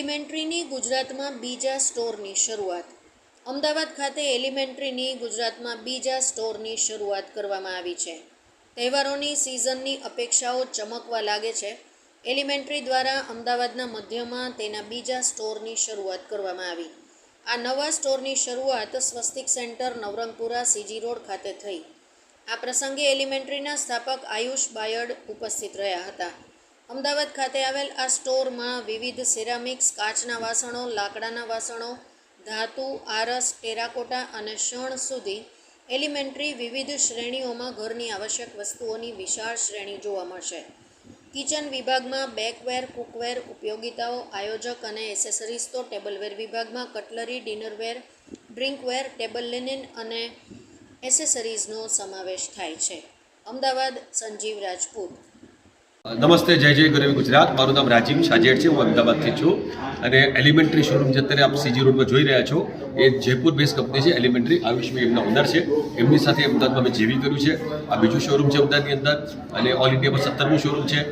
એલિમેન્ટરીની ગુજરાતમાં બીજા સ્ટોરની શરૂઆત. અમદાવાદ ખાતે એલિમેન્ટરીની ગુજરાતમાં બીજા સ્ટોરની શરૂઆત કરવામાં આવી છે. તહેવારોની સિઝનની અપેક્ષાઓ ચમકવા લાગે છે. એલિમેન્ટરી દ્વારા અમદાવાદના મધ્યમાં તેના બીજા સ્ટોરની શરૂઆત કરવામાં આવી. આ નવા સ્ટોરની શરૂઆત Swastik centre Navrangpura CG road ખાતે થઈ. આ પ્રસંગે એલિમેન્ટરીના સ્થાપક આયુષ બાયડ ઉપસ્થિત રહ્યા હતા. અમદાવાદ ખાતે આવેલ આ સ્ટોરમાં વિવિધ સિરામિક્સ, કાચના વાસણો, લાકડાના વાસણો, ધાતુ, આરસ, ટેરાકોટા અને શણ સુધી એલિમેન્ટરી વિવિધ શ્રેણીઓમાં ઘરની આવશ્યક વસ્તુઓની વિશાળ શ્રેણી જોવા મળશે. કિચન વિભાગમાં બેકવેર, કુકવેર ઉપયોગિતાઓ, આયોજક અને એસેસરીઝ તો ટેબલવેર વિભાગમાં cutlery, dinnerware, drinkware, table linen અને એસેસરીઝનો સમાવેશ થાય છે. અમદાવાદ, સંજીવ રાજપૂત નમસ્તે, જય જય ગુરવી ગુજરાત. મારું નામ રાજીવ સાજેડ છે, હું અમદાવાદથી છું. અને એલિમેન્ટરી શોરૂમ જે અત્યારે આપ સીજી રોડમાં જોઈ રહ્યા છો, એ જયપુર બેઝ કંપની છે, એલિમેન્ટરી. આયુષભાઈ એમના ઓનર છે. એમની સાથે અમદાવાદમાં અમે જેવી કર્યું છે. આ બીજું શોરૂમ છે અમદાવાદની અંદર અને ઓલ ઇન્ડિયામાં સત્તરમું શોરૂમ છે.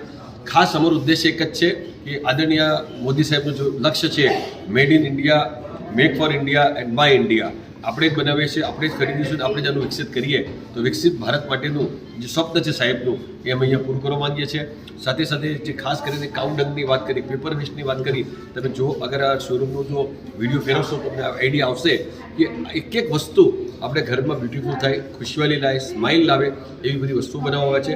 ખાસ અમારો ઉદ્દેશ એક જ છે કે આદરણીય મોદી સાહેબનું જો લક્ષ્ય છે made in India make for India and buy India આપણે જ બનાવીએ છીએ, આપણે જ ખરીદીશું આપણે જ આનું વિકસિત કરીએ. તો વિકસિત ભારત માટેનું જે સ્વપ્ન છે સાહેબનું, એ અમે અહીંયા પૂરું કરવા માંગીએ છીએ. સાથે સાથે જે ખાસ કરીને કાઉન્ડંગની વાત કરી, પેપર વેસ્ટની વાત કરી, તમે જો અગર આ શોરૂમનો જો વીડિયો ફેરવશો, તમને આઈડિયા આવશે કે એક એક વસ્તુ આપણે ઘરમાં બ્યુટીફુલ થાય, ખુશવાલી લાવે સ્માઇલ લાવે, એવી બધી વસ્તુ બનાવવામાં આવે છે.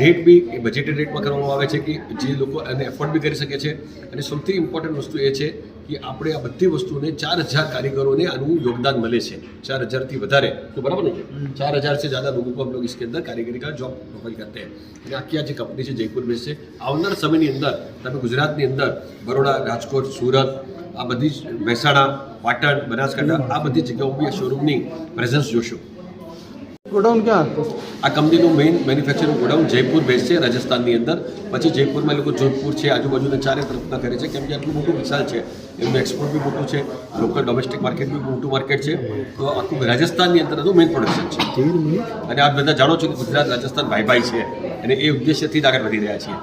રેટ બી એ બજેટેડ રેટમાં કરવામાં આવે છે કે જે લોકો એને એફોર્ડ બી કરી શકે છે. અને સૌથી ઇમ્પોર્ટન્ટ વસ્તુ એ છે કે આપણે આ બધી વસ્તુને ચાર હજાર કારીગરોને આનું યોગદાન મળે છે. ચાર હજારથી વધારે. તો બરાબર ને? ચાર હજાર છે ज़्यादा લોકો को हम लोग इसके अंदर कारीगरी का जॉब प्रोवाइड करते આખી આ જે કંપની છે જયપુર બેસ છે આવનાર સમયની અંદર તમે ગુજરાતની અંદર બરોડા રાજકોટ સુરત આ બધી જ મહેસાણા પાટણ બનાસકાંઠા આ બધી જગ્યાઓ બી શોરૂમની પ્રેઝન્સ જોશો. ગોડાઉન ક્યાં આ કંપનીનું main manufacturing godown Jaipur best છે રાજસ્થાનની અંદર. પછી જયપુરમાં લોકો જોધપુર છે આજુબાજુના ચારે તરફના કરે છે કેમ કે આટલું મોટું વિશાળ છે. એમનું એક્સપોર્ટ બી મોટું છે લોકલ ડોમેસ્ટિક માર્કેટ બી મોટું માર્કેટ છે. તો આખું રાજસ્થાનની અંદર એનું મેઇન પ્રોડક્શન છે. અને આપ બધા જાણો છો કે ગુજરાત રાજસ્થાન ભાઈ ભાઈ છે. અને એ ઉદ્દેશ્યથી જ આગળ વધી રહ્યા છીએ.